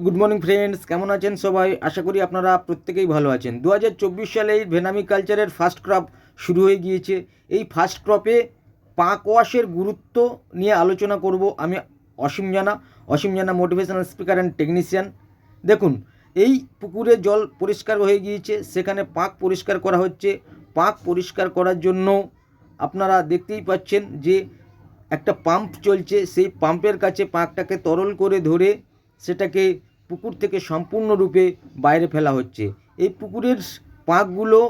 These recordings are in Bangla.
গুড মর্নিং ফ্রেন্ডস কেমন আছেন সবাই? আশা করি আপনারা প্রত্যেকেই ভালো আছেন। দু হাজার চব্বিশ সালে এই ভেনামি কালচারের ফার্স্ট ক্রপ শুরু হয়ে গিয়েছে। এই ফার্স্ট ক্রপে পাঁক ওয়াশের গুরুত্ব নিয়ে আলোচনা করব আমি অসীম জানা। অসীম জানা মোটিভেশনাল স্পিকার অ্যান্ড টেকনিশিয়ান দেখুন, এই পুকুরে জল পরিষ্কার হয়ে গিয়েছে। সেখানে পাঁক পরিষ্কার করা হচ্ছে। পাঁক পরিষ্কার করার জন্য আপনারা দেখতেই পাচ্ছেন যে একটা পাম্প চলছে। সেই পাম্পের কাছে পাঁকটাকে তরল করে ধরে সেটাকে পুকুর থেকে সম্পূর্ণরূপে বাইরে ফেলা হচ্ছে। এই পুকুরের পাঁকগুলো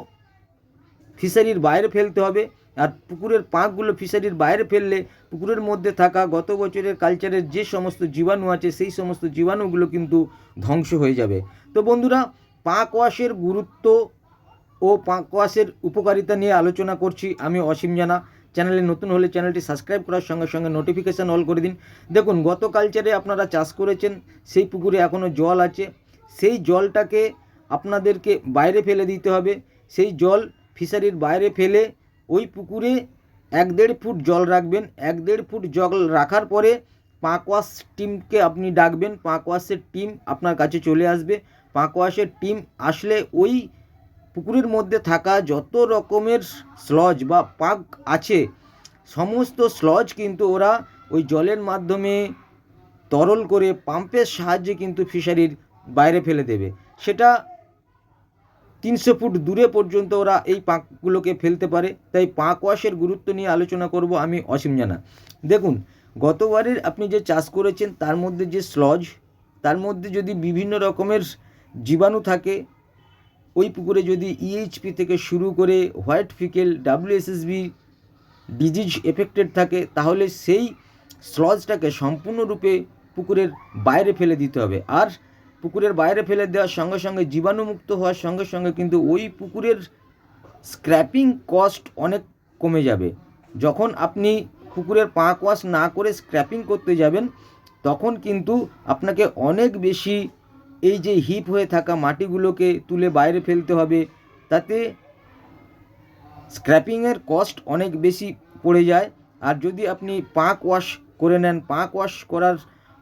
ফিশারির বাইরে ফেলতে হবে আর পুকুরের পাঁকগুলো ফিশারির বাইরে ফেললে পুকুরের মধ্যে থাকা গত বছরের কালচারের যে সমস্ত জীবাণু আছে, সেই সমস্ত জীবাণুগুলো কিন্তু ধ্বংস হয়ে যাবে। তো বন্ধুরা, পাঁক ওয়াশের গুরুত্ব ও পাঁক ওয়াশের উপকারিতা নিয়ে আলোচনা করছি। আমি অসীম জানা। চ্যানেলে নতুন হলে চ্যানেলটি সাবস্ক্রাইব করার সঙ্গে সঙ্গে নোটিফিকেশান অল করে দিন। দেখুন গত কালচারে আপনারা চাষ করেছেন, সেই পুকুরে এখনও জল আছে। সেই জলটাকে আপনাদেরকে বাইরে ফেলে দিতে হবে। সেই জল ফিশারির বাইরে ফেলে ওই পুকুরে এক দেড় ফুট জল রাখবেন। এক দেড় ফুট জল রাখার পরে পাঁকওয়াশ টিমকে আপনি ডাকবেন। পাঁকওয়াশের টিম আপনার কাছে চলে আসবে। পাঁকওয়াশের টিম আসলে ওই পুকুরের মধ্যে থাকা যত রকমের স্লজ বা পাক আছে, সমস্ত স্লজ কিন্তু ওরা ওই জলের মাধ্যমে তরল করে পাম্পের সাহায্যে কিন্তু ফিশারির বাইরে ফেলে দেবে। সেটা তিনশো ফুট দূরে পর্যন্ত ওরা এই পাঁকগুলোকে ফেলতে পারে। তাই পাঁক ওয়াশের গুরুত্ব নিয়ে আলোচনা করব আমি অসীম জানা। দেখুন, গতবারের আপনি যে চাষ করেছেন, তার মধ্যে যে স্লজ, তার মধ্যে যদি বিভিন্ন রকমের জীবাণু থাকে ওই পুকুরে যদি ইএইচপি থেকে শুরু করে white faecal WSSB disease affected থাকে, তাহলে সেই স্লজটাকে সম্পূর্ণরূপে পুকুরের বাইরে ফেলে দিতে হবে। আর পুকুরের বাইরে ফেলে দেওয়ার সঙ্গে সঙ্গে জীবাণুমুক্ত হওয়ার সঙ্গে সঙ্গে কিন্তু ওই পুকুরের স্ক্র্যাপিং কস্ট অনেক কমে যাবে। যখন আপনি পুকুরের পাঁক ওয়াশ না করে স্ক্র্যাপিং করতে যাবেন, তখন কিন্তু আপনাকে অনেক বেশি এই যে হিপ হয়ে থাকা মাটিগুলোকে তুলে বাইরে ফেলতে হবে, তাতে স্ক্র্যাপিংয়ের কস্ট অনেক বেশি পড়ে যায়। আর যদি আপনি পাঁক ওয়াশ করে নেন, পাঁক ওয়াশ করার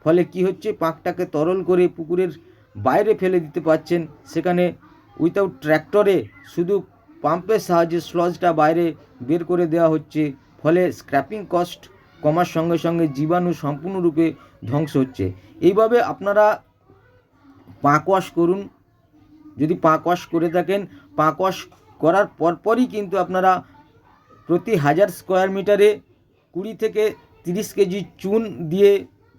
ফলে কি হচ্ছে? পাঁকটাকে তরল করে পুকুরের বাইরে ফেলে দিতে পারছেন। সেখানে উইথাউট ট্র্যাক্টরে শুধু পাম্পের সাহায্যে স্লজটা বাইরে বের করে দেওয়া হচ্ছে। ফলে স্ক্র্যাপিং কস্ট কমার সঙ্গে সঙ্গে জীবাণু সম্পূর্ণরূপে ধ্বংস হচ্ছে। এইভাবে আপনারা পাঁক করুন। যদি পাঁক করে থাকেন পাঁক করার পরপরই কিন্তু আপনারা প্রতি হাজার স্কোয়ার মিটারে কুড়ি থেকে তিরিশ কেজি চুন দিয়ে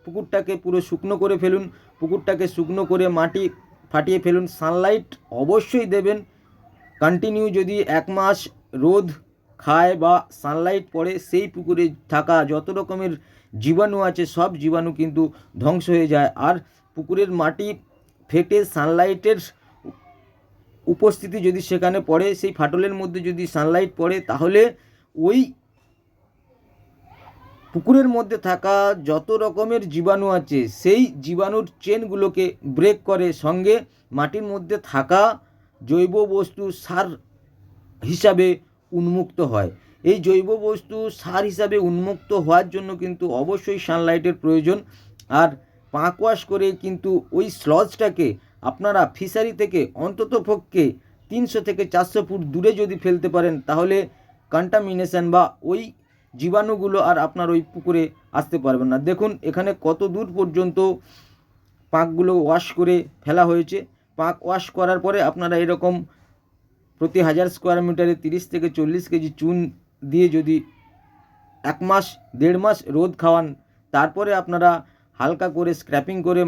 পুকুরটাকে পুরো শুকনো করে ফেলুন। পুকুরটাকে শুকনো করে মাটি ফাটিয়ে ফেলুন। সানলাইট অবশ্যই দেবেন। কন্টিনিউ যদি এক মাস রোদ খায় বা সানলাইট পড়ে, সেই পুকুরে থাকা যত রকমের জীবাণু আছে, সব জীবাণু কিন্তু ধ্বংস হয়ে যায়। আর পুকুরের মাটি ফেটে সানলাইটের উপস্থিতি যদি সেখানে পড়ে, সেই ফাটলের মধ্যে যদি সানলাইট পড়ে, তাহলে ওই পুকুরের মধ্যে থাকা যত রকমের জীবাণু আছে, সেই জীবাণুর চেনগুলোকে ব্রেক করে, সঙ্গে মাটির মধ্যে থাকা জৈব বস্তু সার হিসাবে উন্মুক্ত হয়। এই জৈব বস্তু সার হিসাবে উন্মুক্ত হওয়ার জন্য কিন্তু অবশ্যই সানলাইটের প্রয়োজন। আর পাঁক ওয়াশ করে কিন্তু ওই স্লজটাকে আপনারা ফিশারি থেকে অন্তত পক্ষে তিনশো থেকে চারশো ফুট দূরে যদি ফেলতে পারেন, তাহলে কন্টামিনেশন বা ওই জীবাণুগুলো আর আপনার ওই পুকুরে আসতে পারবেন না। দেখুন, এখানে কত দূর পর্যন্ত পাঁকগুলো ওয়াশ করে ফেলা হয়েছে। পাঁক ওয়াশ করার পরে আপনারা এরকম প্রতি হাজার স্কোয়ার মিটারে তিরিশ থেকে চল্লিশ কেজি চুন দিয়ে যদি এক মাস, দেড় মাস রোদ খাওয়ান, তারপরে আপনারা হালকা করে স্ক্র্যাপিং করে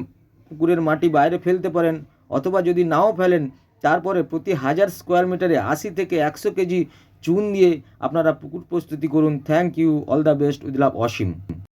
পুকুরের মাটি বাইরে ফেলতে পারেন অথবা যদি নাও ফেলেন, তারপরে প্রতি হাজার স্কোয়ার মিটারে আশি থেকে একশো কেজি চুন দিয়ে আপনারা পুকুর প্রস্তুতি করুন। Thank you all the best with love Asim